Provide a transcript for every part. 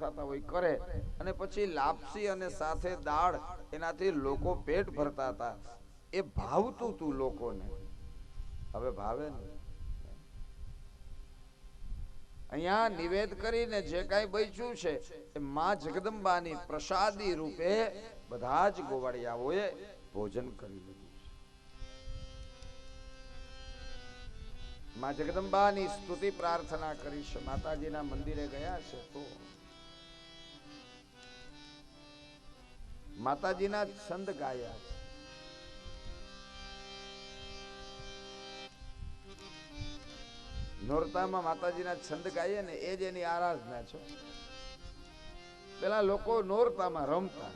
થતા હોય, કરે. અને પછી લાપસી અને સાથે દાળ એનાથી લોકો પેટ ભરતા હતા. એ ભાવતું તું લોકોને. હવે ભાવે ને? અહીંયા નિવેદ કરીને જે કાંઈ બચ્યું છે, એ માં જગદંબાની પ્રસાદી રૂપે બધા જ ગોવાળિયાઓએ ભોજન કરી લીધું માં જગદંબાની સ્તુતિ પ્રાર્થના કરી છે માતાજીના મંદિરે ગયા છે તો માતાજીના છંદ ગાયા છે. નોરતામાં માતાજીના છંદ ગાઈએ ને એ જ એની આરાધના છે. પેલા લોકો નોરતામાં રમતા.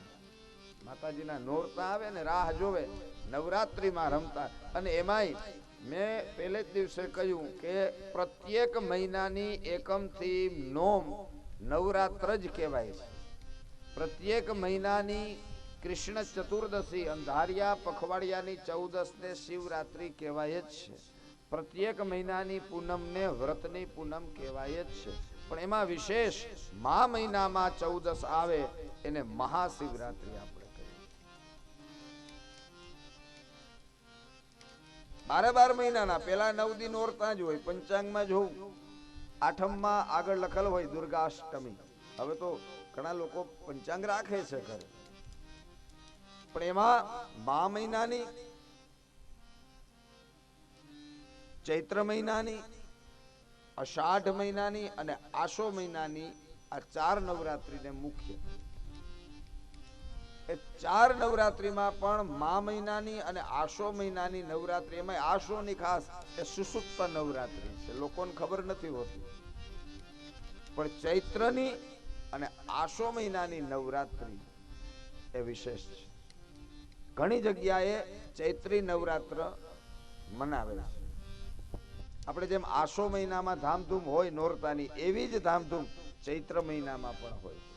માતાજીના નોરતા આવે ને રાહ જોવે, નવરાત્રિમાં રમતા. અને એમાંય મેં પહેલે જ દિવસે કહ્યું કે પ્રત્યેક મહિનાની એકમથી નોમ નવરાત્ર જ કહેવાય છે. પ્રત્યેક મહિનાની કૃષ્ણ ચતુર્દશી અંધારિયા, પખવાડિયાની ચૌદસને શિવરાત્રિ કહેવાય જ છે. પ્રત્યેક મહિનાની પૂનમને વ્રતની પૂનમ કહેવાય જ છે. પણ એમાં વિશેષ મા મહિનામાં ચૌદસ આવે, એને મહાશિવરાત્રિ આપણે બારે બાર મહિનાના પેલા નવ દિન ઓરતા જ હોય, પંચાંગમાં જોવું આઠમમાં આગળ લખેલ હોય દુર્ગાષ્ટમી. હવે તો ઘણા લોકો પંચાંગ રાખે છે ઘરે. પણ એમાં મા મહિનાની, ચૈત્ર મહિનાની, અષાઢ મહિનાની અને આશો મહિનાની આ ચાર નવરાત્રીને મુખ્ય એ ચાર નવરાત્રીમાં પણ મા મહિનાની અને આશો મહિનાની નવરાત્રી એમાં આશોની ખાસ એ સુસુપ્ત નવરાત્રી છે. લોકોને ખબર નથી હોતી. પણ ચૈત્રની અને આશો મહિનાની નવરાત્રી એ વિશેષ છે. ઘણી જગ્યાએ ચૈત્રી નવરાત્ર મનાવે છે. આપણે જેમ આસો મહિનામાં ધામધૂમ હોય નોરતાની, એવી જ ધામધૂમ ચૈત્ર મહિનામાં પણ હોય